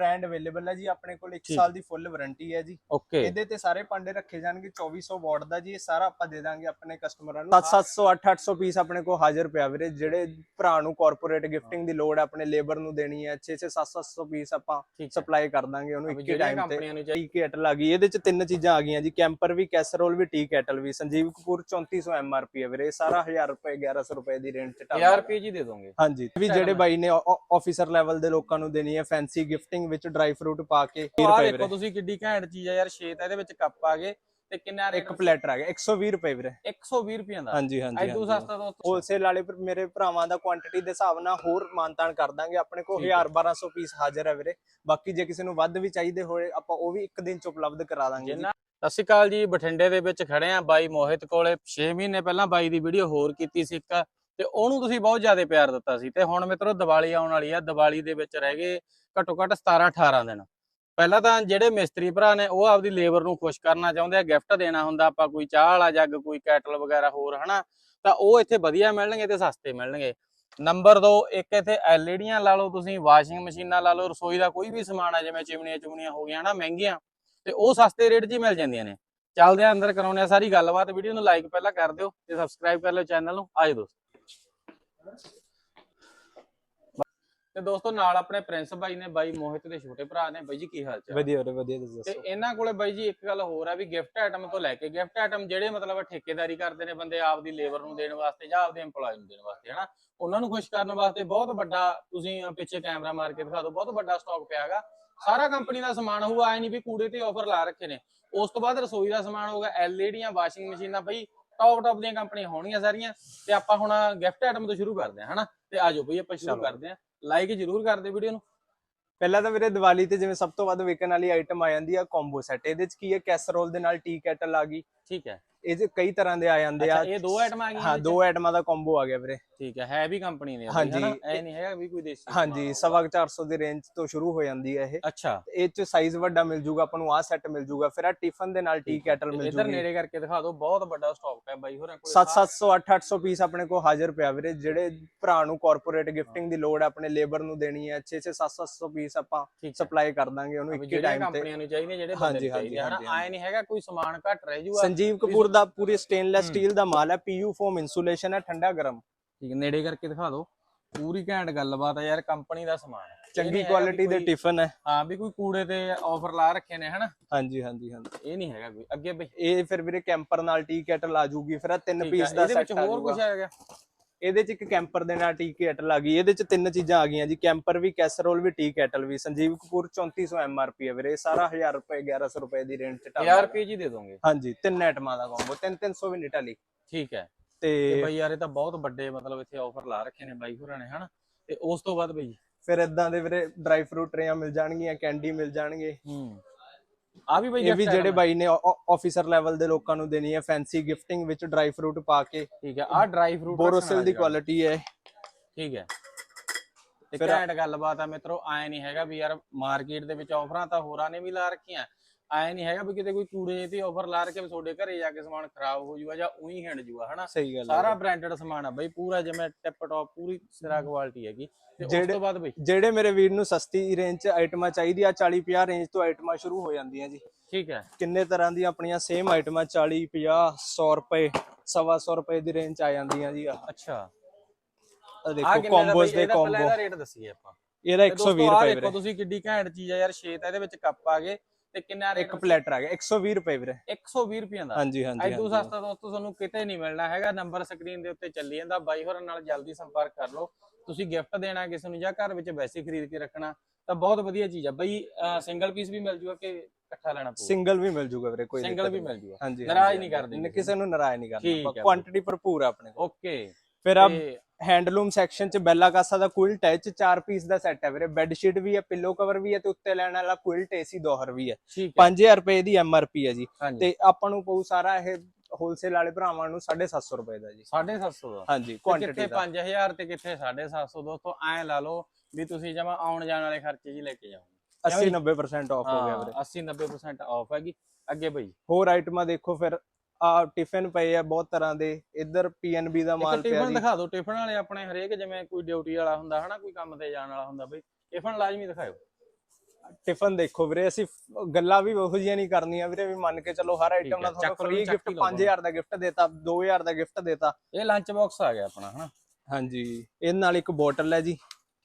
Brand available ਹੈ ਜੀ ਆਪਣੇ ਕੋਲ 1 ਠੀਕ। ਸਾਲ ਦੀ ਫੁੱਲ ਵਾਰੰਟੀ ਹੈ ਜੀ। ਓਕੇ ਇਹਦੇ ਤੇ ਸਾਰੇ ਭਾਂਡੇ ਰੱਖੇ ਜਾਣਗੇ 2400 ਵਾਟ ਦਾ ਜੀ ਇਹ ਸਾਰਾ ਆਪਾਂ ਦੇ ਦਾਂਗੇ ਆਪਣੇ ਕਸਟਮਰਾਂ ਨੂੰ। 700 800 ਪੀਸ ਆਪਣੇ ਕੋਲ ਹਾਜ਼ਰ ਪਿਆ ਵੀਰੇ ਜਿਹੜੇ ਭਰਾ ਨੂੰ ਕਾਰਪੋਰੇਟ ਗਿਫਟਿੰਗ ਦੀ ਲੋੜ ਹੈ ਆਪਣੇ ਲੇਬਰ ਨੂੰ ਦੇਣੀ ਹੈ 6 6 7 700 ਪੀਸ ਆਪਾਂ ਸਪਲਾਈ ਕਰ ਦਾਂਗੇ ਉਹਨੂੰ ਇੱਕ ਟਾਈਮ ਤੇ। ਟੀ ਕੈਟਲ ਆ ਗਈ ਇਹਦੇ ਚ ਤਿੰਨ ਚੀਜ਼ਾਂ ਆ ਗਈਆਂ ਜੀ ਕੈਂਪਰ ਵੀ ਕੈਸਰੋਲ ਵੀ ਟੀ ਕੈਟਲ ਵੀ ਸੰਜੀਵ ਕਪੂਰ 3400 ਐਮਆਰਪੀ ਹੈ ਵੀਰੇ ਸਾਰਾ 1000 ਰੁਪਏ 1100 ਰੁਪਏ ਦੀ ਰੇਂਜ ਚ ਢਾਬਾ। 1000 ਹੈ। ਰੁਪਏ ਜੀ ਦੇ ਦੋਗੇ। ਹਾਂਜੀ ਵੀ ਜਿਹੜੇ ਬਾਈ ਨੇ ਆਫੀਸਰ ਲੈਵਲ ਦੇ ਲੋਕਾਂ ਨੂੰ ਦੇਣੀ ਹੈ ਫੈਂਸੀ ਗਿਫਟਿੰਗ ਵਿੱਚ ਡਰਾਈ ਫਰੂਟ ਪਾ ਕੇ 20 ਆਹ ਰੁਪਏ ਦੇਖੋ ਵੀਰੇ। ਤੁਸੀਂ ਕਿੱਡੀ ਘੈਂਟ ਚੀਜ਼ ਆ ਯਾਰ ਛੇ ਤਾਂ ਇਹਦੇ ਵਿੱਚ ਕੱਪ ਆ ਗਏ ਤੇ ਕਿੰਨਾ ਇੱਕ ਪਲੇਟਰ ਆ ਗਿਆ 120 ਰੁਪਏ ਵੀਰੇ। 120 ਰੁਪਏ ਦਾ? ਹਾਂਜੀ ਹਾਂਜੀ ਹਾਂਜੀ। ਸਸਤਾ ਦੋਸਤੋ ਹੋਲਸੇਲ ਵਾਲੇ ਪਰ ਮੇਰੇ ਭਰਾਵਾਂ ਦਾ ਕੁਆਂਟੀਟੀ ਦੇ ਹਿਸਾਬ ਨਾਲ ਹੋਰ ਮਾਨਤਾਨ ਕਰ ਦਾਂਗੇ। ਆਪਣੇ ਕੋਲ ਠੀਕ ਹੈ। 1000 1200 ਪੀਸ ਹਾਜ਼ਰ ਹੈ ਵੀਰੇ। ਬਾਕੀ ਜੇ ਕਿਸੇ ਨੂੰ ਵੱਧ ਵੀ ਚਾਹੀਦੇ ਹੋਏ ਆਪਾਂ ਉਹ ਵੀ ਇੱਕ ਦਿਨ ਚ ਉਪਲਬਧ ਕਰਾ ਦਾਂਗੇ ਜੀ। ਜਿੰਨਾ ਸਤਿ ਸ਼੍ਰੀ ਅਕਾਲ ਜੀ ਬਠਿੰਡੇ ਦੇ ਵਿੱਚ ਖੜੇ ਆ ਬਾਈ ਮੋਹਿਤ ਕੋਲੇ। 6 ਮਹੀਨੇ ਪਹਿਲਾਂ ਬਾਈ ਦੀ ਵੀਡੀਓ ਹੋਰ ਕੀਤੀ ਸੀ ਇੱਕ। ਤੇ ਉਹਨੂੰ ਤੁਸੀਂ ਬਹੁਤ ਜ਼ਿਆਦਾ ਪਿਆਰ ਦਿੱਤਾ ਸੀ ਤੇ ਹੁਣ ਮਿੱਤਰੋ ਦੀਵਾਲੀ ਆਉਣ ਵਾਲੀ ਆ, ਦੀਵਾਲੀ ਦੇ ਵਿੱਚ ਰਹਿ ਗਏ ਘੱਟੋ ਘੱਟ 17 18 ਦਿਨ। ਪਹਿਲਾਂ ਤਾਂ ਜਿਹੜੇ ਮਿਸਤਰੀ ਭਰਾ ਨੇ ਉਹ ਆਪਦੀ ਲੇਬਰ ਨੂੰ ਖੁਸ਼ ਕਰਨਾ ਚਾਹੁੰਦੇ ਆ, ਗਿਫਟ ਦੇਣਾ ਹੁੰਦਾ, ਆਪਾਂ ਕੋਈ ਚਾਹ ਵਾਲਾ ਜੱਗ, ਕੋਈ ਕੈਟਲ ਵਗੈਰਾ ਹੋਰ, ਹਨਾ? ਤਾਂ ਉਹ ਇੱਥੇ ਵਧੀਆ ਮਿਲਣਗੇ ਤੇ ਸਸਤੇ ਮਿਲਣਗੇ। ਨੰਬਰ 2 ਇੱਕ ਇੱਥੇ ਐਲਈਡੀਆਂ ਲਾ ਲਓ ਤੁਸੀਂ, ਵਾਸ਼ਿੰਗ ਮਸ਼ੀਨਾਂ ਲਾ ਲਓ, ਰਸੋਈ ਦਾ ਕੋਈ ਵੀ ਸਮਾਨ ਆ, ਜਿਵੇਂ ਚਿਮਨੀਆਂ ਚੁਮਨੀਆਂ ਹੋ ਗਈਆਂ ਨਾ ਮਹਿੰਗੀਆਂ, ਤੇ ਉਹ ਸਸਤੇ ਰੇਟ 'ਚ ਹੀ ਮਿਲ ਜਾਂਦੀਆਂ ਨੇ। ਚੱਲਦੇ ਆ ਅੰਦਰ ਕਰਾਉਣੇ ਆ ਸਾਰੀ ਗੱਲਬਾਤ, ਵੀਡੀਓ ਨੂੰ ਲਾਈਕ ਪਹਿਲਾਂ ਕਰ ਦਿਓ ਤੇ ਸਬਸਕ੍ਰਾਈਬ ਕਰ ਲਿਓ ਚੈਨਲ ਨੂੰ। ਆਜੋ ਦੋਸਤੋ। ਤੇ ਦੋਸਤੋ ਨਾਲ ਆਪਣੇ ਪ੍ਰਿੰਸ ਬਾਈ ਨੇ ਬਾਈ ਮੋਹਿਤ ਦੇ ਛੋਟੇ ਭਰਾ ਨੇ। ਬਾਈ ਜੀ ਕੀ ਹਾਲ ਚਾਲ? ਵਧੀਆ ਵੀਰੇ ਵਧੀਆ ਤੁਸੀਂ ਤੇ ਦੱਸੋ? ਇਹਨਾਂ ਕੋਲੇ ਬਾਈ ਜੀ ਇੱਕ ਗੱਲ ਹੋਰ ਆ ਵੀ ਗਿਫਟ ਆਈਟਮ ਤੋਂ ਲੈ ਕੇ ਗਿਫਟ ਆਈਟਮ ਜਿਹੜੇ ਮਤਲਬ ਠੇਕੇਦਾਰੀ ਕਰਦੇ ਨੇ ਬੰਦੇ ਆਪਦੀ ਲੇਬਰ ਨੂੰ ਦੇਣ ਵਾਸਤੇ ਜਾਂ ਆਪਦੇ EMPLOYE ਨੂੰ ਦੇਣ ਵਾਸਤੇ ਹਨਾ? ਉਹਨਾਂ ਨੂੰ ਖੁਸ਼ ਕਰਨ ਵਾਸਤੇ ਬਹੁਤ ਵੱਡਾ ਤੁਸੀਂ ਪਿੱਛੇ ਕੈਮਰਾ ਮਾਰ ਕੇ ਦਿਖਾ ਦਿਓ ਬਹੁਤ ਵੱਡਾ ਸਟਾਕ ਪਿਆ ਹੈਗਾ। ਸਾਰਾ ਕੰਪਨੀ ਦਾ ਸਮਾਨ ਹੋਊਗਾ ਐ ਨਹੀਂ ਵੀ ਕੂੜੇ ਤੇ ਆਫਰ ਲਾ ਰੱਖੇ ਨੇ। ਉਸ ਤੋਂ ਬਾਅਦ ਰਸੋਈ ਦਾ ਸਮਾਨ ਹੋਊਗਾ ਐਲਈਡੀਆਂ ਵਾਸ਼ਿੰਗ ਮਸ਼ੀਨਾਂ ਬਈ। ਟੌਪ ਟੌਪ ਦੀਆਂ ਕੰਪਨੀਆਂ ਹੋਣਗੀਆਂ ਸਾਰੀਆਂ ਤੇ ਆਪਾਂ ਹੁਣ ਗਿਫਟ ਆਈਟਮ ਤੋਂ ਸ਼ੁਰੂ ਕਰਦੇ ਹਾਂ ਹਨਾ? ਤੇ ਆਜੋ ਬਈ ਆਪਾਂ ਸ਼ੁਰੂ। ਕਰਦੇ ਹਾਂ। ਲਾਈਕ ਜਰੂਰ ਕਰ ਦਿਓ ਵੀਡੀਓ ਨੂੰ। ਪਹਿਲਾਂ ਤਾਂ ਵੀਰੇ ਦੀਵਾਲੀ ਤੇ ਜਿਵੇਂ ਸਭ ਤੋਂ ਵੱਧ ਵਿਕਣ ਵਾਲੀ ਆਈਟਮ ਆ ਜਾਂਦੀ ਆ ਕੰਬੋ ਸੈੱਟ ਇਹਦੇ ਚ ਕੀ ਹੈ ਕੈਸਰੋਲ ਦੇ ਨਾਲ ਟੀ ਕੈਟਲ ਆ ਗਈ। ਠੀਕ ਹੈ। ਇਹ ਚ ਕਈ ਤਰ੍ਹਾਂ ਦੇ ਆ ਜਾਂਦੇ ਆ। ਇਹ ਦੋ ਆਈਟਮ ਆ ਗਈਆਂ ਹਾਂ? ਦੋ ਆਈਟਮਾਂ ਦਾ ਕੰਬੋ ਆ ਗਿਆ ਵੀਰੇ। ਠੀਕ ਹੈ ਹੈ ਵੀ ਕੰਪਨੀ ਨੇ ਹਾਂਜੀ, ਐ ਨਹੀਂ ਹੈਗਾ ਵੀ ਕੋਈ ਦੇਸੀ ਹਾਂਜੀ। ਸਵਾ ਕੁ 400 ਦੀ ਰੇਂਜ ਤੋਂ ਸ਼ੁਰੂ ਹੋ ਜਾਂਦੀ ਹੈ ਇਹ। ਅੱਛਾ। ਇਹ ਚ ਸਾਈਜ਼ ਵੱਡਾ ਮਿਲ ਜੂਗਾ ਆਪਾਂ ਨੂੰ ਆਹ ਸੈੱਟ ਮਿਲ ਜੂਗਾ ਫਿਰ ਆ ਟਿਫਨ ਦੇ ਨਾਲ ਟੀ ਕੈਟਲ ਮਿਲ ਇਧਰ ਜੂਗੀ। ਨੇੜੇ ਕਰਕੇ ਦਿਖਾ ਦਿਓ ਬਹੁਤ ਵੱਡਾ ਸਟਾਕ ਹੈ ਬਾਈ ਹੋਰਾਂ ਕੋਲ। 7-700 8-800 ਪੀਸ ਆਪਣੇ ਕੋਲ ਹਾਜ਼ਰ ਪਿਆ ਵੀਰੇ ਜਿਹੜੇ ਭਰਾ ਨੂੰ ਕਾਰਪੋਰੇਟ ਗਿਫਟਿੰਗ ਦੀ ਲੋੜ ਆਪਣੇ ਲੇਬਰ ਨੂੰ ਦੇਣੀ ਹੈ 6-6 7-700 ਪੀਸ ਆਪਾਂ ਠੀਕ ਹੈ। ਸਪਲਾਈ ਕਰ ਦਾਂਗੇ ਉਹਨੂੰ ਇੱਕ ਹੀ ਟਾਈਮ ਤੇ। ਕੰਪਨੀਆਂ ਨੂੰ ਚਾਹੀਦੀਆਂ ਜਿਹੜੇ ਬੰਦੇ ਚਾਹੀਦੇ ਹਨਾ? ਆਏ ਨਹੀਂ ਹੈਗਾ ਕੋਈ ਸਮਾਨ ਘੱਟ ਰਹਿ ਜੂਗਾ। ਸੰਜੀਵ ਕਪੂਰ ਦਾ ਪੂਰੀ ਸਟੇਨਲੈਸ ਸਟੀਲ ਦਾ ਮਾਲ ਹੈ ਪੀਯੂ ਫੋਮ ਇਨਸੂਲੇਸ਼ਨ ਹੈ ਠੰਡਾ ਗਰਮ। ਠੀਕ ਨੇੜੇ ਕਰਕੇ ਦਿਖਾ ਦਿਓ। ਪੂਰੀ ਘੈਂਟ ਗੱਲਬਾਤ ਹੈ ਯਾਰ ਕੰਪਨੀ ਦਾ ਸਮਾਨ ਹੈ। ਚੰਗੀ ਹੈਗਾ ਕੁਆਲਿਟੀ ਦੇ ਟਿਫਨ ਹੈ। ਹਾਂ ਵੀ ਕੋਈ ਕੂੜੇ ਤੇ ਆਫਰ ਲਾ ਰੱਖੇ ਨੇ ਹਨਾ? ਹਾਂਜੀ ਹਾਂਜੀ ਹਾਂਜੀ। ਇਹ ਨਹੀਂ ਹੈਗਾ ਕੋਈ। ਅੱਗੇ ਬਈ। ਇਹ ਫਿਰ ਵੀਰੇ ਕੈਂਪਰ ਨਾਲ ਟੀ ਕੈਟਲ ਆ ਜੂਗੀ ਫਿਰ ਆ ਤਿੰਨ ਪੀਸ ਦਾ ਇਹਦੇ ਵਿੱਚ ਸੈੱਟ ਹੋਰ ਕੁਝ ਗਿਆ ਇਹਦੇ ਚ ਇੱਕ ਕੈਂਪਰ ਦੇ ਨਾਲ ਟੀ ਕੈਟਲ ਆ ਗਈ ਇਹਦੇ ਚ ਤਿੰਨ ਚੀਜ਼ਾਂ ਆ ਗਈਆਂ ਜੀ ਕੈਂਪਰ ਵੀ ਕੈਸਰੋਲ ਵੀ ਟੀ ਕੈਟਲ ਵੀ ਸੰਜੀਵ ਕਪੂਰ 3400 ਐਮਆਰਪੀ ਹੈ ਵੀਰੇ ਸਾਰਾ 1000 ਰੁਪਏ 1100 ਰੁਪਏ ਦੀ ਰੇਂਜ ਚ ਢਾਬਾ 1000 ਹੈ। ਰੁਪਏ ਜੀ ਦੇ ਦੋਗੇ? ਹਾਂਜੀ ਤਿੰਨ ਆਈਟਮਾਂ ਦਾ ਕੰਬੋ 3 300 ਵੀ ਨਹੀਂ ਟਾਲੀ ਠੀਕ ਹੈ। ਤੇ ਤੇ ਬਈ ਯਾਰ ਇਹ ਤਾਂ ਬਹੁਤ ਵੱਡੇ ਮਤਲਬ ਇੱਥੇ ਆਫਰ ਲਾ ਰੱਖੇ ਨੇ ਬਾਈ ਹੋਰਾਂ ਨੇ ਹਨਾ? ਤੇ ਉਸ ਤੋਂ ਬਾਅਦ ਬਈ? ਫਿਰ ਇਦਾਂ ਦੇ ਵੀਰੇ ਡਰਾਈ ਫਰੂਟ ਟਰੇਆਂ ਮਿਲ ਜਾਣਗੀਆਂ ਕੈਂਡੀ ਮਿਲ ਜਾਣਗੇ। ਹੂੰ। ਆ ਵੀ ਬਈ ਇਹ ਵੀ ਜਿਹੜੇ ਬਾਈ ਨੇ ਆਫੀਸਰ ਲੈਵਲ ਦੇ ਲੋਕਾਂ ਨੂੰ ਦੇਣੀ ਹੈ ਫੈਂਸੀ ਗਿਫਟਿੰਗ ਵਿੱਚ ਡਰਾਈ ਫਰੂਟ ਪਾ ਕੇ। ਠੀਕ ਹੈ ਆ ਡਰਾਈ ਫਰੂਟ ਬੋਰੋਸਿਲ ਦੀ ਕੁਆਲਿਟੀ ਹੈ ਠੀਕ ਹੈ। ਤੇ ਫਿਰ- ਘੈਂਟ ਗੱਲਬਾਤ ਆ ਮਿੱਤਰੋ ਐ ਨਹੀਂ ਹੈਗਾ ਵੀ ਯਾਰ ਮਾਰਕੀਟ ਦੇ ਵਿੱਚ ਆਫਰਾਂ ਤਾਂ ਹੋਰਾਂ ਨੇ ਵੀ ਲਾ ਰੱਖੀਆਂ। ਐ ਨਹੀਂ ਹੈਗਾ ਵੀ ਕਿਤੇ ਕੋਈ ਕੂੜੇ ਤੇ ਆਫਰ ਲਾ ਵੀ ਤੁਹਾਡੇ ਘਰੇ ਜਾ ਕੇ ਸਮਾਨ ਖਰਾਬ ਹੋ ਜੂਗਾ ਜਾਂ ਉਹੀ ਹਿੰਡ ਜੂਗਾ ਹਨਾ? ਸਹੀ ਗੱਲ ਹੈ ਸਾਰਾ ਬ੍ਰਾਂਡਡ ਸਮਾਨ ਆ ਬਈ ਪੂਰਾ ਜਿਵੇਂ ਟਿਪ ਟੌਪ ਪੂਰੀ ਸਿਰਾ ਕੁਆਲਿਟੀ ਹੈਗੀ। ਤੇ ਉਸ ਤੋਂ ਬਾਅਦ ਬਈ? ਜਿਹੜੇ ਮੇਰੇ ਵੀਰ ਨੂੰ ਸਸਤੀ ਰੇਂਜ 'ਚ ਆਈਟਮਾਂ ਚਾਹੀਦੀਆਂ 40 50 ਰੇਂਜ ਤੋਂ ਆਈਟਮਾਂ ਸ਼ੁਰੂ ਹੋ ਜਾਂਦੀਆਂ ਜੀ। ਠੀਕ ਹੈ। ਕਿੰਨੇ ਤਰ੍ਹਾਂ ਦੀਆਂ ਆਪਣੀਆਂ ਸੇਮ ਆਈਟਮਾਂ 40 50 100 ਰੁਪਏ ਸਵਾ ਸੌ ਰੁਪਏ ਦੀ ਰੇਂਜ 'ਚ ਆ ਜਾਂਦੀਆਂ ਜੀ ਆ। ਅੱਛਾ। ਆ ਦੇਖੋ ਕੰਬੋਸ ਦੇ ਕੰਬੋ ਇਹਦਾ ਰੇਟ ਦੱਸੀਏ ਆਪਾਂ। ਇਹਦਾ ਤੇ 120 ਦੋਸਤੋ ਆਹ ਰੁਪਏ ਦੇਖੋ ਵੀਰੇ। ਤੁਸੀਂ ਕਿੱਡੀ ਘੈਂਟ ਚੀਜ਼ ਆ ਯਾਰ 6 ਤਾਂ ਇਹਦੇ ਵਿੱਚ ਕੱਪ ਆ ਗਏ। ਤੇ ਕਿੰਨਾ ਇੱਕ ਪਲੇਟਰ ਆ ਗਿਆ 120 ਰੁਪਏ ਵੀਰੇ। 120 ਰੁਪਏ ਦਾ? ਹਾਂਜੀ ਹਾਂਜੀ ਹਾਂਜੀ। ਸਸਤਾ ਦੋਸਤੋ ਤੁਹਾਨੂੰ ਕਿਤੇ ਨਹੀਂ ਮਿਲਣਾ ਹੈਗਾ। ਨੰਬਰ ਸਕਰੀਨ ਦੇ ਉੱਤੇ ਚੱਲੀ ਜਾਂਦਾ। ਬਾਈ ਹੋਰਾਂ ਨਾਲ ਜਲਦੀ ਸੰਪਰਕ ਕਰ ਲਓ। ਤੁਸੀਂ ਗਿਫਟ ਦੇਣਾ ਕਿਸੇ ਨੂੰ ਜਾਂ ਘਰ ਵਿੱਚ ਵੈਸੇ ਖਰੀਦ ਕੇ ਰੱਖਣਾ ਤਾਂ ਬਹੁਤ ਵਧੀਆ ਚੀਜ਼ ਆ। ਬਈ ਸਿੰਗਲ ਪੀਸ ਵੀ ਮਿਲ ਜੂਗਾ ਕਿ ਇਕੱਠਾ ਲੈਣਾ ਪਊਗਾ? ਸਿੰਗਲ ਵੀ ਮਿਲ ਜੂਗਾ ਵੀਰੇ ਕੋਈ ਸਿੰਗਲ ਵੀ। ਮਿਲ ਜੂਗਾ। ਹਾਂਜੀ ਨਾਰਾਜ਼ ਨਹੀਂ। ਕਰਦੇ ਕਿਸੇ ਨੂੰ ਨਾਰਾਜ਼ ਨਹੀਂ ਕਰਨਾ। ਕੁਆਂਟੀਟੀ ਭਰਪੂਰ ਆ ਆਪਣੇ ਕੋਲ। ਓਕੇ ਫਿਰ ਆ ਹੈਂਡਲੂਮ ਸੈਕਸ਼ਨ 'ਚ ਬੈਲਾ ਕਾਸਾ ਦਾ ਕੁਇਲਟ ਹੈ ਇਹ 'ਚ ਚਾਰ ਪੀਸ ਦਾ ਸੈੱਟ ਹੈ ਵੀਰੇ। ਬੈੱਡ ਸ਼ੀਟ ਵੀ ਹੈ ਪਿੱਲੋ ਕਵਰ ਵੀ ਹੈ ਤੇ ਉੱਤੇ ਲੈਣ ਵਾਲਾ ਕੁਇਲਟ ਏਸੀ ਦੋਹਰ ਵੀ ਹੈ। ਠੀਕ ਹੈ। 5000 ਰੁਪਏ ਦੀ ਐਮਆਰਪੀ ਹੈ ਜੀ। ਹਾਂਜੀ। ਤੇ ਆਪਾਂ ਨੂੰ ਪਊ ਸਾਰਾ ਇਹ ਹੋਲਸੇਲ ਵਾਲੇ ਭਰਾਵਾਂ ਨੂੰ 750 ਰੁਪਏ ਦਾ ਜੀ। 750 ਦਾ? ਹਾਂਜੀ ਤੇ ਕੁਆਂਟੀਟੀ ਕਿੱਥੇ ਦਾ। 5000 ਤੇ ਕਿੱਥੇ 750 ਦੋਸਤੋ ਐ ਲਾ ਲਓ ਵੀ ਤੁਸੀਂ ਜਮਾ ਆਉਣ ਜਾਣ ਵਾਲੇ ਖਰਚੇ ਜੀ ਲੈ ਕੇ ਜਾਓਗੇ। 80 90% ਆਫ ਹੋ ਗਿਆ ਵੀਰੇ। 80 90% ਆਫ ਹੈਗੀ। ਅੱਗੇ ਬਈ। ਹੋਰ ਆਈਟਮਾਂ ਦੇਖੋ ਫਿਰ ਆ ਟਿਫਿਨ ਪਏ ਆ ਬਹੁਤ ਤਰ੍ਹਾਂ ਦੇ ਇੱਧਰ ਪੀਐਨਬੀ ਦਾ ਮਾਲ ਪਿਆ ਟਿਫਨ ਜੀ। ਦਿਖਾ ਦਿਓ ਟਿਫਨ ਵਾਲੇ ਆਪਣੇ ਹਰੇਕ ਜਿਵੇਂ ਕੋਈ ਡਿਊਟੀ ਵਾਲਾ ਹੁੰਦਾ ਹਨਾ ਕੋਈ ਕੰਮ ਤੇ ਜਾਣ ਵਾਲਾ ਹੁੰਦਾ ਬਈ ਟਿਫਨ ਲਾਜ਼ਮੀ ਦਿਖਾਓ ਟਿਫਨ ਦੇਖੋ ਵੀਰੇ ਅਸੀਂ ਗੱਲਾਂ ਵੀ ਉਹੋ ਜਿਹੀਆਂ ਨਹੀਂ ਕਰਨੀਆਂ ਵੀਰੇ ਵੀ ਮੰਨ ਕੇ ਚਲੋ ਹਰ ਆਈਟਮ ਨਾਲ ਤੁਹਾਨੂੰ ਫ੍ਰੀ ਗਿਫਟ ਹੀ ਲਓ 5000 ਦਾ ਗਿਫਟ ਦੇਤਾ 2000 ਦਾ ਗਿਫਟ ਦੇਤਾ। ਇਹ ਲੰਚ ਬਾਕਸ ਆ ਗਿਆ ਆਪਣਾ ਹਨਾ। ਹਾਂਜੀ ਇਹ ਨਾਲ ਇੱਕ ਬੋਟਲ ਹੈ ਜੀ।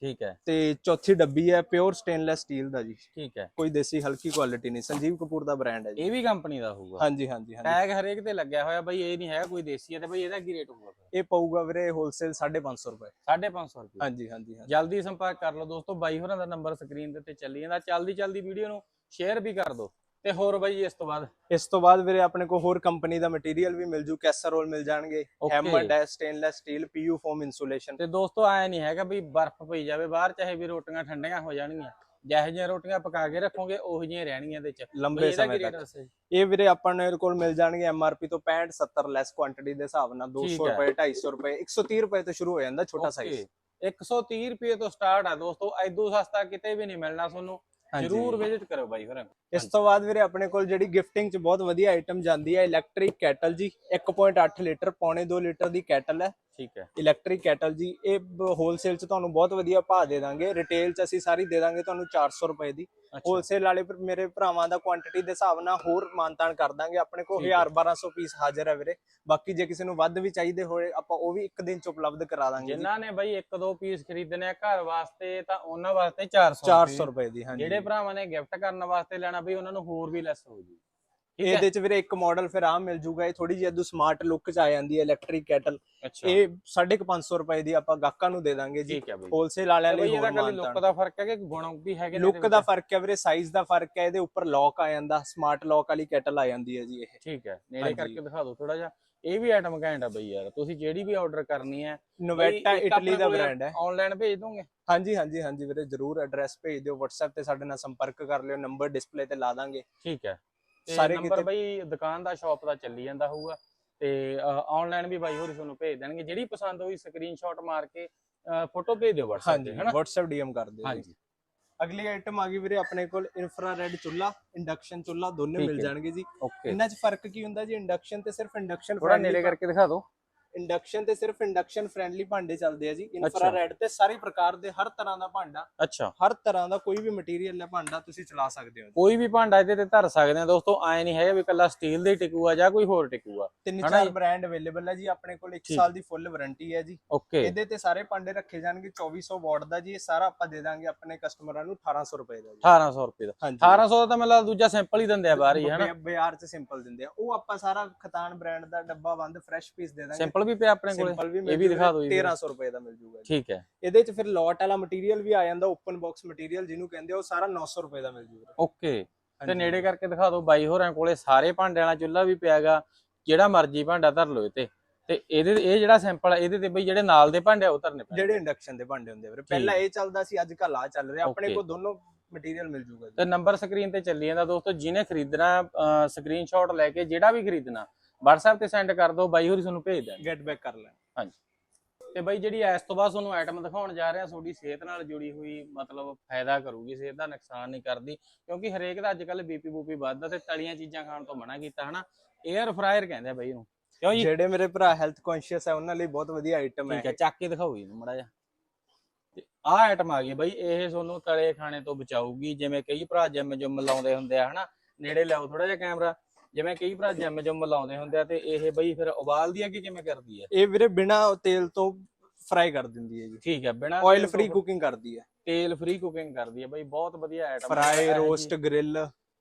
ਠੀਕ ਹੈ। ਤੇ ਚੌਥੀ ਡੱਬੀ ਹੈ ਪਿਓਰ ਸਟੇਨਲੈਸ ਸਟੀਲ ਦਾ ਜੀ। ਠੀਕ ਹੈ। ਕੋਈ ਦੇਸੀ ਹਲਕੀ ਕੁਆਲਿਟੀ ਨਹੀਂ। ਸੰਜੀਵ ਕਪੂਰ ਦਾ ਬ੍ਰਾਂਡ ਹੈ ਜੀ। ਇਹ ਵੀ ਕੰਪਨੀ ਦਾ ਹੋਊਗਾ। ਹਾਂਜੀ ਹਾਂਜੀ ਹਾਂਜੀ। ਟੈਗ ਹਰੇਕ ਤੇ ਲੱਗਿਆ ਹੋਇਆ ਬਈ ਇਹ ਨਹੀਂ ਹੈਗਾ ਕੋਈ ਦੇਸੀ ਹੈ ਤੇ ਬਈ ਇਹਦਾ ਕੀ ਰੇਟ ਹੋਊਗਾ ਇਹ ਪਊਗਾ ਵੀਰੇ ਹੋਲਸੇਲ 550 ਰੁਪਏ। 550 ਰੁਪਏ। ਹਾਂਜੀ ਹਾਂਜੀ ਹਾਂਜੀ। ਜਲਦੀ ਸੰਪਰਕ ਕਰ ਲਓ ਦੋਸਤੋ। ਬਾਈ ਹੋਰਾਂ ਦਾ ਨੰਬਰ ਸਕਰੀਨ ਦੇ ਉੱਤੇ ਚੱਲੀ ਜਾਂਦਾ। ਚਲਦੀ ਚਲਦੀ ਵੀਡੀਓ ਨੂੰ ਸ਼ੇਅਰ ਵੀ ਕਰ ਦਿਓ। ਤੇ ਹੋਰ ਬਾਈ ਇਸ ਤੋਂ ਬਾਅਦ? ਇਸ ਤੋਂ ਬਾਅਦ ਵੀਰੇ ਆਪਣੇ ਕੋਲ ਹੋਰ ਕੰਪਨੀ ਦਾ ਮਟੀਰੀਅਲ ਵੀ ਮਿਲ ਜੂ ਕੈਸਰੋਲ ਮਿਲ ਜਾਣਗੇ. ਹੈਮੰਡ ਹੈ stainless steel PU foam insulation ਤੇ ਦੋਸਤੋ ਐ ਨਹੀਂ ਹੈਗਾ ਵੀ ਬਰਫ਼ ਪਈ ਜਾਵੇ ਬਾਹਰ ਚਾਹੇ ਵੀ ਰੋਟੀਆਂ ਠੰਡੀਆਂ ਹੋ ਜਾਣਗੀਆਂ। ਜਿਹੋ ਜਿਹੀਆਂ ਰੋਟੀਆਂ ਪਕਾ ਕੇ ਰੱਖੋਗੇ ਉਹੋ ਜਿਹੀਆਂ ਰਹਿਣਗੀਆਂ ਇਹਦੇ ਚ। ਲੰਬੇ ਸਮੇਂ ਤੱਕ? ਇਹ ਵੀਰੇ ਆਪਾਂ ਨੂੰ ਇਹਦੇ ਕੋਲ ਮਿਲ ਜਾਣਗੇ ਐਮਆਰਪੀ ਤੋਂ 65 70 ਲੈਸ ਕੁਆਂਟੀਟੀ ਦੇ ਹਿਸਾਬ ਨਾਲ 200 ਠੀਕ ਹੈ। ਰੁਪਏ 250 ਰੁਪਏ 130 ਰੁਪਏ ਤੋਂ ਸ਼ੁਰੂ ਹੋ ਜਾਂਦਾ ਛੋਟਾ ਸਾਈਜ਼ Okay, 130 ਰੁਪਏ ਤੋਂ ਸਟਾਰਟ ਆ ਦੋਸਤੋ ਐਦੂ ਸਸਤਾ ਕਿਤੇ ਵੀ ਨਹੀਂ ਮਿਲਣਾ ਤੁਹਾਨੂੰ। ਜਰੂਰ ਵਿਜ਼ਿਟ ਕਰੋ ਬਾਈ ਹੋਰਾਂ ਇਸ ਤੋਂ ਬਾਅਦ ਵੀਰੇ ਆਪਣੇ ਕੋਲ ਜਿਹੜੀ ਗਿਫਟਿੰਗ ਚ ਬਹੁਤ ਵਧੀਆ ਆਈਟਮ ਜਾਂਦੀ ਹੈ ਇਲੈਕਟ੍ਰਿਕ ਕੈਟਲ ਜੀ। 1.8 ਲੀਟਰ ਪੌਣੇ 2 ਲੀਟਰ ਦੀ ਕੈਟਲ ਹੈ। ਠੀਕ ਹੈ। ਇਲੈਕਟ੍ਰਿਕ ਕੈਟਲ ਜੀ ਇਹ ਹੋਲਸੇਲ ਚ ਤੁਹਾਨੂੰ ਬਹੁਤ ਵਧੀਆ ਭਾਅ ਦੇ ਦਾਂਗੇ। ਰਿਟੇਲ ਚ ਅਸੀਂ ਸਾਰੀ ਦੇ ਦਾਂਗੇ ਤੁਹਾਨੂੰ 400 ਰੁਪਏ ਦੀ। ਹੋਲਸੇਲ ਵਾਲੇ ਮੇਰੇ ਭਰਾਵਾਂ ਦਾ ਕੁਆਂਟੀਟੀ ਦੇ ਹਿਸਾਬ ਨਾਲ ਹੋਰ ਮਾਨਤਾਨ ਕਰ ਦਾਂਗੇ। ਆਪਣੇ ਕੋਲ ਠੀਕ ਹੈ। 1000 1200 ਪੀਸ ਹਾਜ਼ਰ ਹੈ ਵੀਰੇ। ਬਾਕੀ ਜੇ ਕਿਸੇ ਨੂੰ ਵੱਧ ਵੀ ਚਾਹੀਦੇ ਹੋਏ ਆਪਾਂ ਉਹ ਵੀ ਇੱਕ ਦਿਨ ਚ ਉਪਲਬਧ ਕਰਾ ਦਾਂਗੇ ਜਿਨ੍ਹਾਂ ਨੇ ਬਾਈ ਇੱਕ ਦੋ ਪੀਸ ਖਰੀਦਣੇ ਆ ਘਰ ਵਾਸਤੇ ਤਾਂ ਉਹਨਾਂ ਵਾਸਤੇ 400 400 ਰੁਪਏ। ਦੀ ਹਾਂਜੀ। ਜਿਹੜੇ ਭਰਾਵਾਂ ਨੇ ਗਿਫਟ ਕਰਨ ਵਾਸਤੇ ਲੈਣਾ ਬਈ ਉਹਨਾਂ ਨੂੰ ਹੋਰ ਵੀ ਲੈਸ ਹੋ ਜੂ। ਇਹਦੇ ਚ ਵੀਰੇ ਇੱਕ ਮਾਡਲ ਫਿਰ ਆ ਮਿਲ ਜੂਗਾ ਇਹ ਥੋੜੀ ਜਿਹੀ ਇਦੋਂ ਸਮਾਰਟ ਲੁੱਕ ਚ ਆ ਜਾਂਦੀ ਹੈ ਇਲੈਕਟ੍ਰਿਕ ਕੈਟਲ ਇਹ 550 ਰੁਪਏ ਦੀ ਆਪਾਂ ਗਾਹਕਾਂ ਨੂੰ ਦੇ ਦਾਂਗੇ ਜੀ। ਹੋਲਸੇਲ ਵਾਲਿਆਂ ਲਈ ਇਹਦਾ ਕੱਲੀ ਲੁੱਕ ਦਾ ਫ਼ਰਕ ਹੈ ਕਿ ਗੁਣ ਵੀ ਹੈਗੇ ਨੇ ਲੁੱਕ ਦਾ? ਫ਼ਰਕ ਹੈ ਵੀਰੇ ਸਾਈਜ਼ ਦਾ ਫ਼ਰਕ ਹੈ ਇਹਦੇ ਉੱਪਰ ਲੌਕ ਆ ਜਾਂਦਾ ਸਮਾਰਟ ਲੌਕ ਵਾਲੀ ਕੈਟਲ ਆ ਜਾਂਦੀ ਹੈ ਜੀ ਇਹ। ਠੀਕ ਹੈ ਨੇੜੇ ਹਾਂਜੀ। ਕਰਕੇ ਦਿਖਾ ਦਿਓ ਥੋੜਾ ਜਿਹਾ। ਇਹ ਵੀ ਆਈਟਮ ਘੈਂਟ ਆ ਬਈ ਯਾਰ ਤੁਸੀਂ ਜਿਹੜੀ ਵੀ ਆਰਡਰ ਕਰਨੀ ਹੈ ਨੋਵੇਟਾ ਇਟਲੀ ਦਾ ਬ੍ਰਾਂਡ ਹੈ। ਆਨਲਾਈਨ ਭੇਜ ਦੋਗੇ? ਹਾਂਜੀ ਹਾਂਜੀ ਹਾਂਜੀ ਵੀਰੇ ਜਰੂਰ ਐਡਰੈਸ ਭੇਜ ਦਿਓ WhatsApp ਤੇ ਸਾਡੇ ਨਾਲ ਸੰਪਰਕ ਕਰ ਲਿਓ ਨੰਬਰ ਡਿਸਪਲੇ ਤੇ ਲਾ ਦਾਂਗੇ। ਠੀਕ ਹੈ। ਤੇ ਸਾਰੇ ਨੰਬਰ ਕਿਤੇ- ਬਈ ਦੁਕਾਨ ਦਾ ਸ਼ਾਪ ਦਾ ਚੱਲੀ ਜਾਂਦਾ ਹੋਊਗਾ ਤੇ ਆਨਲਾਈਨ ਵੀ ਬਾਈ ਹੋਰੀ ਤੁਹਾਨੂੰ ਭੇਜ ਦੇਣਗੇ। ਜਿਹੜੀ ਪਸੰਦ ਹੋਈ ਸਕਰੀਨਸ਼ਾਟ ਮਾਰ ਕੇ ਫੋਟੋ ਭੇਜ ਦਿਓ WhatsApp ਹਾਂਜੀ ਤੇ ਹਨਾ? WhatsApp DM ਕਰ ਦਿਓ ਹਾਂਜੀ। ਅਗਲੀ ਆਈਟਮ ਆ ਗਈ ਵੀਰੇ ਆਪਣੇ ਕੋਲ ਇਨਫਰਾਰੈਡ ਚੁੱਲਾ ਇੰਡਕਸ਼ਨ ਚੁੱਲਾ ਦੋਨੇ ਠੀਕ ਮਿਲ ਹੈ। ਜਾਣਗੇ ਜੀ। ਓਕੇ ਇਹਨਾਂ 'ਚ ਫ਼ਰਕ ਕੀ ਹੁੰਦਾ ਜੀ? ਇੰਡਕਸ਼ਨ ਤੇ ਸਿਰਫ ਇੰਡਕਸ਼ਨ ਥੋੜਾ ਨੇੜੇ ਕਰਕੇ ਦਿਖਾ ਦਿਓ। ਇੰਡਕਸ਼ਨ ਤੇ ਸਿਰਫ ਇੰਡਕਸ਼ਨ ਫ੍ਰੈਂਡਲੀ ਭਾਂਡੇ ਚੱਲਦੇ ਆ ਜੀ। ਇਨਫਰਾਰੈਡ ਤੇ ਸਾਰੇ ਪ੍ਰਕਾਰ ਦੇ ਹਰ ਤਰ੍ਹਾਂ ਦਾ ਭਾਂਡਾ ਅੱਛਾ। ਹਰ ਤਰ੍ਹਾਂ ਦਾ ਕੋਈ ਵੀ ਮਟੀਰੀਅਲ ਹੈ ਭਾਂਡਾ ਤੁਸੀਂ ਚਲਾ ਸਕਦੇ ਹੋ। ਕੋਈ ਵੀ ਭਾਂਡਾ ਇਹਦੇ ਤੇ ਧਰ ਸਕਦੇ ਆ। ਦੋਸਤੋ ਐ ਨਹੀਂ ਹੈ ਵੀ ਕੱਲਾ ਸਟੀਲ ਦਾ ਟਿਕੂਆ ਜਾਂ ਕੋਈ ਹੋਰ ਟਿਕੂਆ ਤਿੰਨ ਚਾਰ? ਬ੍ਰਾਂਡ ਅਵੇਲੇਬਲ ਹੈ ਜੀ। ਆਪਣੇ ਕੋਲ 1 ਠੀਕ। ਸਾਲ ਦੀ ਫੁੱਲ ਵਾਰੰਟੀ ਹੈ ਜੀ। ਓਕੇ ਇਹਦੇ ਤੇ ਸਾਰੇ ਭਾਂਡੇ ਰੱਖੇ ਜਾਣਗੇ। 2400 ਵਾਟ ਦਾ ਜੀ। ਇਹ ਸਾਰਾ ਆਪਾਂ ਦੇ ਦਾਂਗੇ ਆਪਣੇ ਕਸਟਮਰਾਂ ਨੂੰ 1800 ਰੁਪਏ ਦਾ ਜੀ। 1800 ਰੁਪਏ ਦਾ। ਹਾਂਜੀ। 1800 ਦਾ ਤਾਂ ਮੈਨੂੰ ਲੱਗਦਾ ਦੂਜਾ ਸਿੰਪਲ ਹੀ ਦਿੰਦੇ ਆ ਬਾਹਰ ਹੀ ਹਨਾ? ਬਾਜ਼ਾਰ 'ਚ ਸਿੰਪਲ ਦਿੰਦੇ ਆ। ਉਹ ਆਪਾਂ ਸਾਰਾ ਖਤਾਨ ਬ੍ਰਾਂਡ ਦਾ ਡੱਬਾ ਬੰਦ ਫਰੈਸ਼ ਪੀਸ ਦੇ ਦਾਂਗੇ। ਸਿੰਪਲ ਵੀ ਪਿਆ ਆਪਣੇ ਕੋਲੇ। ਇਹ ਵੀ ਦਿਖਾ ਦਿਓ ਜੀ ਫਿਰ। 1300 ਰੁਪਏ ਦਾ ਮਿਲ ਜੂਗਾ ਠੀਕ ਹੈ। ਇਹਦੇ 'ਚ ਫਿਰ ਲੋਟ ਵਾਲਾ ਮਟੀਰੀਅਲ ਵੀ ਆ ਜਾਂਦਾ ਓਪਨ ਬਾਕਸ ਮਟੀਰੀਅਲ ਜਿਹਨੂੰ ਕਹਿੰਦੇ ਉਹ ਸਾਰਾ 900 ਰੁਪਏ ਦਾ ਮਿਲ ਜੂਗਾ। ਓਕੇ ਤੇ ਨੇੜੇ ਕਰਕੇ ਦਿਖਾ ਦਿਓ ਬਾਈ ਹੋਰਾਂ ਕੋਲੇ ਸਾਰੇ ਭਾਂਡਿਆਂ ਵਾਲਾ ਚੁੱਲ੍ਹਾ ਵੀ ਪਿਆਗਾ ਜਿਹੜਾ ਮਰਜ਼ੀ ਭਾਂਡਾ ਧਰ ਲਓ ਤੇ ਤੇ ਇਹਦੇ ਇਹ ਜਿਹੜਾ ਸੈਂਪਲ ਆ ਇਹਦੇ ਤੇ ਬਈ ਜਿਹੜੇ ਨਾਲ ਦੇ ਭਾਂਡੇ ਉਹ ਧਰਨੇ ਪੈਣੇ ਜਿਹੜੇ ਇੰਡਕਸ਼ਨ ਦੇ ਭਾਂਡੇ ਹੁੰਦੇ ਵੀਰੇ। ਪਹਿਲਾਂ ਇਹ ਚੱਲਦਾ ਸੀ ਅੱਜ ਕੱਲ ਆ ਚੱਲ ਰਿਹਾ। ਆਪਣੇ. ਕੋਲ ਦੋਨੋਂ ਮਟੀਰੀਅਲ ਮਿਲ ਜੂਗਾ ਤੇ ਨੰਬਰ ਸਕਰੀਨ ਤੇ ਚੱਲੀ ਜਾਂਦਾ ਦੋਸਤੋ ਜਿਹਨੇ ਖਰੀਦਣਾ ਸਕਰੀਨਸ਼ਾਟ ਲੈ ਕੇ ਜਿਹੜਾ ਵੀ ਖਰੀਦਣਾ WhatsApp ਤੇ ਸੈਂਡ ਕਰ ਦਿਓ ਬਾਈ ਹੋਰੀ ਤੁਹਾਨੂੰ ਭੇਜ ਦੇਣ। ਗੈਟ ਬੈਕ ਕਰ ਲੈ। ਹਾਂਜੀ। ਤੇ ਬਾਈ ਜਿਹੜੀ ਇਸ ਤੋਂ ਬਾਅਦ ਤੁਹਾਨੂੰ ਆਈਟਮ ਦਿਖਾਉਣ ਜਾ ਰਹੇ ਤੁਹਾਡੀ ਸਿਹਤ ਨਾਲ ਜੁੜੀ ਹੋਈ ਮਤਲਬ ਫਾਇਦਾ ਕਰੂਗੀ ਸਿਹਤ ਦਾ ਨੁਕਸਾਨ ਨਹੀਂ ਕਰਦੀ ਕਿਉਂਕਿ ਹਰੇਕ ਦਾ ਅੱਜ ਕੱਲ ਬੀਪੀ ਬੂਪੀ ਵੱਧਦਾ ਤੇ ਤਲੀਆਂ ਚੀਜ਼ਾਂ ਖਾਣ ਤੋਂ ਮਨਾ ਕੀਤਾ ਹਨਾ? 에ਅਰ ਫਰਾਇਰ ਕਹਿੰਦੇ ਆ ਬਾਈ ਇਹਨੂੰ। ਕਿਉਂ ਜੀ? ਜਿਹੜੇ ਮੇਰੇ ਭਰਾ ਹੈਲਥ ਕੌਨਸ਼ੀਅਸ ਹੈ ਉਹਨਾਂ ਲਈ ਬਹੁਤ ਵਧੀਆ ਆਈਟਮ ਹੈ ਠੀਕ ਹੈ ਚੱਕ ਕੇ ਦਿਖਾਓ ਇਹਨੂੰ ਮੜਾ ਜਾ ਤੇ ਆਹ ਆਈਟਮ ਆ ਗਈ ਬਾਈ ਇਹ ਤੁਹਾਨੂੰ ਤਲੇ ਖਾਣੇ ਤੋਂ ਬਚਾਊਗੀ ਜਿਵੇਂ ਕਈ ਭਰਾ ਜਿਮ ਜੁਮ ਲਾਉਂਦੇ ਹੁੰਦੇ ਆ ਹਨਾ? ਨੇੜੇ ਲਿਆਓ ਥੋੜਾ ਜਿਹਾ ਕੈਮਰਾ ਜਿਵੇਂ ਕਈ ਭਰਾ ਜਿਮ ਜੁਮ ਲਾਉਂਦੇ ਹੁੰਦੇ ਆ ਤੇ ਇਹ ਬਈ ਫਿਰ ਉਬਾਲਦੀ ਆ ਕਿ ਕਿਵੇਂ ਕਰਦੀ ਆ? ਇਹ ਵੀਰੇ ਬਿਨਾ ਤੇਲ ਤੋਂ ਫਰਾਈ ਕਰ ਦਿੰਦੀ ਹੈ ਜੀ। ਠੀਕ ਹੈ ਬਿਨਾ ਆਇਲ ਫ੍ਰੀ ਕੁਕਿੰਗ ਕਰਦੀ ਹੈ। ਤੇਲ ਫ੍ਰੀ ਕੁਕਿੰਗ ਕਰਦੀ ਹੈ ਬਈ ਬਹੁਤ ਵਧੀਆ ਆਈਟਮ ਫਰਾਈ ਰੋਸਟ ਗ੍ਰਿਲ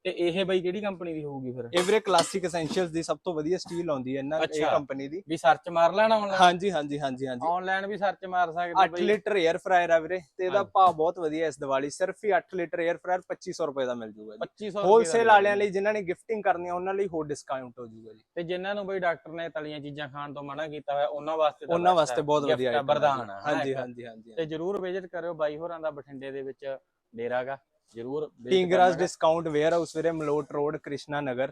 ਤੇ ਇਹ ਬਈ ਕਿਹੜੀ ਕੰਪਨੀ ਦੀ ਹੋਊਗੀ ਫਿਰ? ਇਹ ਵੀਰੇ ਕਲਾਸਿਕ ਐਸੈਂਸ਼ੀਅਲਸ ਦੀ ਸਭ ਤੋਂ ਵਧੀਆ ਸਟੀਲ ਆਉਂਦੀ ਹੈ ਇਹਨਾਂ ਇਹ। ਕੰਪਨੀ ਦੀ। ਵੀ ਸਰਚ ਮਾਰ ਲੈਣਾ ਆਨਲਾਈਨ ਹਾਂਜੀ ਹਾਂਜੀ ਹਾਂਜੀ ਹਾਂਜੀ। ਆਨਲਾਈਨ ਵੀ ਸਰਚ ਮਾਰ ਸਕਦੇ 8 ਬਈ। ਲੀਟਰ 에ਅਰ ਫਰਾਇਰ ਆ ਵੀਰੇ ਤੇ ਇਹਦਾ। ਭਾਅ ਬਹੁਤ ਵਧੀਆ ਇਸ ਦੀਵਾਲੀ ਸਿਰਫ ਹੀ 8 ਲੀਟਰ 에ਅਰ ਫਰਾਇਰ 2500 ਰੁਪਏ ਦਾ ਮਿਲ ਜੂਗਾ ਜੀ। 2500 ਰੁਪਏ ਹੋਲਸੇਲ ਵਾਲਿਆਂ ਲਈ ਜਿਨ੍ਹਾਂ ਨੇ ਗਿਫਟਿੰਗ ਕਰਨੀ ਆ ਉਹਨਾਂ ਲਈ ਹੋਰ ਡਿਸਕਾਊਂਟ ਹੋ ਜੂਗਾ ਜੀ। ਤੇ ਜਿਨ੍ਹਾਂ ਨੂੰ ਬਈ ਡਾਕਟਰ ਨੇ ਤਲੀਆਂ ਚੀਜ਼ਾਂ ਖਾਣ ਤੋਂ ਮਨਾ ਕੀਤਾ ਹੋਇਆ ਉਹਨਾਂ ਵਾਸਤੇ ਉਹਨਾਂ ਵਾਸਤੇ। ਬਹੁਤ ਵਧੀਆ ਹੈ, item ਆ ਜੀ। ਵਰਦਾਨ ਹਾਂਜੀ। ਹਾਂਜੀ ਹਾਂਜੀ ਤੇ ਜਰੂਰ ਵਿਜ਼ਿਟ ਕਰਿਓ ਬਾਈ ਹੋਰਾਂ ਦਾ ਬਠਿੰਡੇ ਦੇ ਵਿੱਚ ਡੇਰਾਗਾ। ਜਰੂਰ ਟਿੰਗਰਾਜ ਡਿਸਕਾਊਂਟ ਵੇਅਰ ਹਾਊਸ ਵੀਰੇ ਮਲੋਟ ਰੋਡ ਕ੍ਰਿਸ਼ਨਾ ਨਗਰ।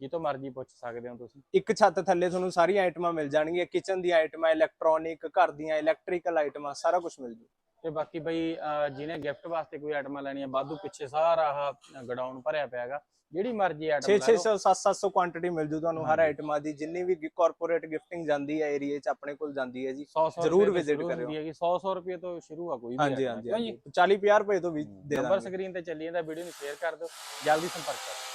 ਜਿੱਥੋਂ ਮਰਜ਼ੀ ਪੁੱਛ ਸਕਦੇ ਹੋ ਤੁਸੀਂ। ਇੱਕ ਛੱਤ ਥੱਲੇ ਤੁਹਾਨੂੰ ਸਾਰੀਆਂ ਆਈਟਮਾਂ ਮਿਲ ਜਾਣਗੀਆਂ। ਕਿਚਨ ਦੀਆਂ ਆਈਟਮਾਂ ਇਲੈਕਟ੍ਰੋਨਿਕ ਘਰ ਦੀਆਂ ਇਲੈਕਟ੍ਰੀਕਲ ਆਈਟਮਾਂ ਸਾਰਾ ਕੁਝ ਮਿਲ ਜੂ। ਤੇ ਬਾਕੀ ਬਈ ਜਿਹਨੇ ਗਿਫਟ ਵਾਸਤੇ ਕੋਈ ਆਈਟਮਾਂ ਲੈਣੀਆਂ ਵਾਧੂ ਪਿੱਛੇ ਸਾਰਾ ਆਹ ਗਡਾਊਨ ਭਰਿਆ ਪਿਆਗਾ ਜਿਹੜੀ ਮਰਜ਼ੀ ਆਈਟਮ 6 ਲੈ ਲਓ। 600 700 ਕੁਆਂਟੀਟੀ ਮਿਲ ਜੂ ਤੁਹਾਨੂੰ ਹਰ। ਆਈਟਮਾਂ ਦੀ। ਜਿੰਨੀ ਵੀ ਕਾਰਪੋਰੇਟ ਗਿਫਟਿੰਗ ਜਾਂਦੀ ਹੈ ਏਰੀਆ 'ਚ ਆਪਣੇ ਕੋਲ ਜਾਂਦੀ ਹੈ ਜੀ। 100 100 ਜ਼ਰੂਰ visit ਕਰਿਓ। ਹੈਗੀ। 100 100 ਰੁਪਏ ਤੋਂ ਸ਼ੁਰੂ ਆ ਕੋਈ ਵੀ ਹਾਂਜੀ ਹਾਂਜੀ ਕਿਉਂ ਜੀ? 40 50 ਰੁਪਏ ਤੋਂ ਵੀ ਦੇ ਨੰਬਰ ਸਕਰੀਨ ਤੇ ਚੱਲੀ ਜਾਂਦਾ ਵੀਡੀਓ ਨੂੰ ਸ਼ੇਅਰ ਕਰ ਦਿਓ। ਜਲਦੀ ਸੰਪਰਕ ਕਰੋ।